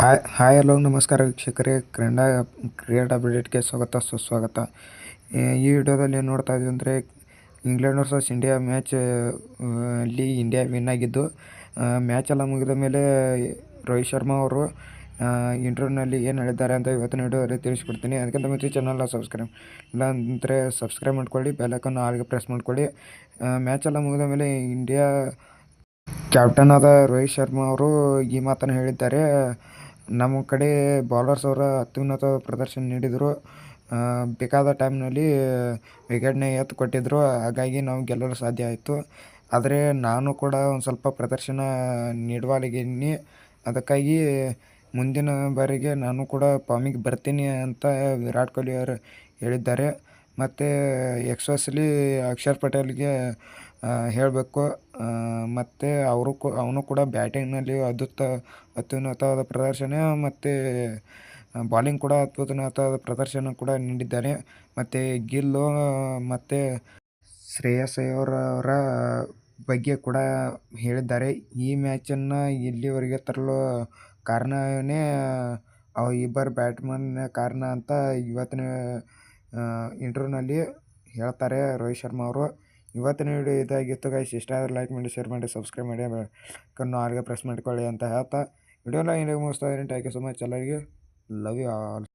Hi hi hello ನಮಸ್ಕಾರ ವೀಕ್ಷಕರೇ. ಕ್ರೀಡಾ ಕ್ರಿಯೇಟ್ ಅಪ್ಡೇಟ್ಗೆ ಸ್ವಾಗತ, ಸುಸ್ವಾಗತ. ಈ ವಿಡಿಯೋದಲ್ಲಿ ಏನು ನೋಡ್ತಾ ಇದ್ದೀವಿ ಅಂದರೆ ಇಂಗ್ಲೆಂಡ್ ವರ್ಸಸ್ ಇಂಡಿಯಾ ಮ್ಯಾಚ್ ಅಲ್ಲಿ ಇಂಡಿಯಾ ವಿನ್ ಆಗಿದ್ದು ಮ್ಯಾಚ್ ಎಲ್ಲ ಮುಗಿದ ಮೇಲೆ ರೋಹಿತ್ ಶರ್ಮಾ ಅವರು ಇಂಟರ್ವ್ಯೂನಲ್ಲಿ ಏನು ಹೇಳಿದ್ದಾರೆ ಅಂತ ಇವತ್ತಿನ ವಿಡಿಯೋದಲ್ಲಿ ತಿಳಿಸ್ಕೊಡ್ತೀನಿ. ಅದಕ್ಕಿಂತ ಮುಂಚೆ ಚಾನಲ್ನ ಸಬ್ಸ್ಕ್ರೈಬ್ ಇಲ್ಲ ಅಂದರೆ ಸಬ್ಸ್ಕ್ರೈಬ್ ಮಾಡ್ಕೊಳ್ಳಿ ಬೆಲ್ಲೈಕನ್ನು ಆಲ್ಗೆ ಪ್ರೆಸ್ ಮಾಡ್ಕೊಳ್ಳಿ. ಮ್ಯಾಚ್ ಎಲ್ಲ ಮುಗಿದ ಮೇಲೆ ಇಂಡಿಯಾ ಕ್ಯಾಪ್ಟನ್ ಆದ ರೋಹಿತ್ ಶರ್ಮಾ ಅವರು ಈ ಮಾತನ್ನು ಹೇಳಿದ್ದಾರೆ. ನಮ್ಮ ಕಡೆ ಬೌಲರ್ಸ್ ಅವರ ಅತ್ಯುನ್ನತ ಪ್ರದರ್ಶನ ನೀಡಿದರು. ಬೇಕಾದ ಟೈಮ್ನಲ್ಲಿ ವಿಕೆಟ್ನ ಎತ್ತು ಕೊಟ್ಟಿದ್ದರು ಹಾಗಾಗಿ ನಾವು ಗೆಲ್ಲಲು ಸಾಧ್ಯ ಆಯಿತು. ಆದರೆ ನಾನು ಕೂಡ ಒಂದು ಸ್ವಲ್ಪ ಪ್ರದರ್ಶನ ನೀಡುವಲ್ಲಿದ್ದೀನಿ ಅದಕ್ಕಾಗಿ ಮುಂದಿನ ಬಾರಿಗೆ ನಾನು ಕೂಡ ಫಾಮಿಗೆ ಬರ್ತೀನಿ ಅಂತ ವಿರಾಟ್ ಕೊಹ್ಲಿ ಅವರು ಹೇಳಿದ್ದಾರೆ. ಮತ್ತು ಎಕ್ಸ್ಪ್ರೆಸ್ಲಿ ಅಕ್ಷರ್ ಪಟೇಲ್ಗೆ ಹೇಳಬೇಕು. ಮತ್ತು ಅವರು ಅವನು ಕೂಡ ಬ್ಯಾಟಿಂಗ್ನಲ್ಲಿ ಅದ್ಭುತ, ಅತ್ಯುನ್ನತವಾದ ಪ್ರದರ್ಶನ ಮತ್ತು ಬಾಲಿಂಗ್ ಕೂಡ ಅತ್ಯುನ್ನತವಾದ ಪ್ರದರ್ಶನ ಕೂಡ ನೀಡಿದ್ದಾನೆ. ಮತ್ತು ಗಿಲ್ಲು, ಮತ್ತು ಶ್ರೇಯಸ್ ಅವರವರ ಬಗ್ಗೆ ಕೂಡ ಹೇಳಿದ್ದಾರೆ. ಈ ಮ್ಯಾಚನ್ನು ಇಲ್ಲಿವರೆಗೆ ತರಲು ಕಾರಣವೇ ಅವ ಇಬ್ಬರು ಬ್ಯಾಟ್ಮನ್ನ ಕಾರಣ ಅಂತ ಇವತ್ತಿನ ಇಂಟರ್ವ್ಯೂನಲ್ಲಿ ಹೇಳ್ತಾರೆ ರೋಹಿತ್ ಶರ್ಮಾ ಅವರು. ಇವತ್ತಿನ ವಿಡಿಯೋ ಇದಾಗಿತ್ತು ಗೈಸ್ ಇಷ್ಟ ಆದರೆ ಲೈಕ್ ಮಾಡಿ ಶೇರ್ ಮಾಡಿ ಸಬ್ಸ್ಕ್ರೈಬ್ ಮಾಡಿ ಕಣ್ಣು ಆರ್ಗೆ ಪ್ರೆಸ್ ಮಾಡ್ಕೊಳ್ಳಿ ಅಂತ ಹೇಳ್ತಾ. ವಿಡಿಯೋ ಇಲ್ಲಿ ಮುಗಿಸ್ತಾ ಇದ್ದೀನಿ. ಥ್ಯಾಂಕ್ ಯು ಸೊ ಮಚ್ ಎಲ್ಲರಿಗೆ. Love you all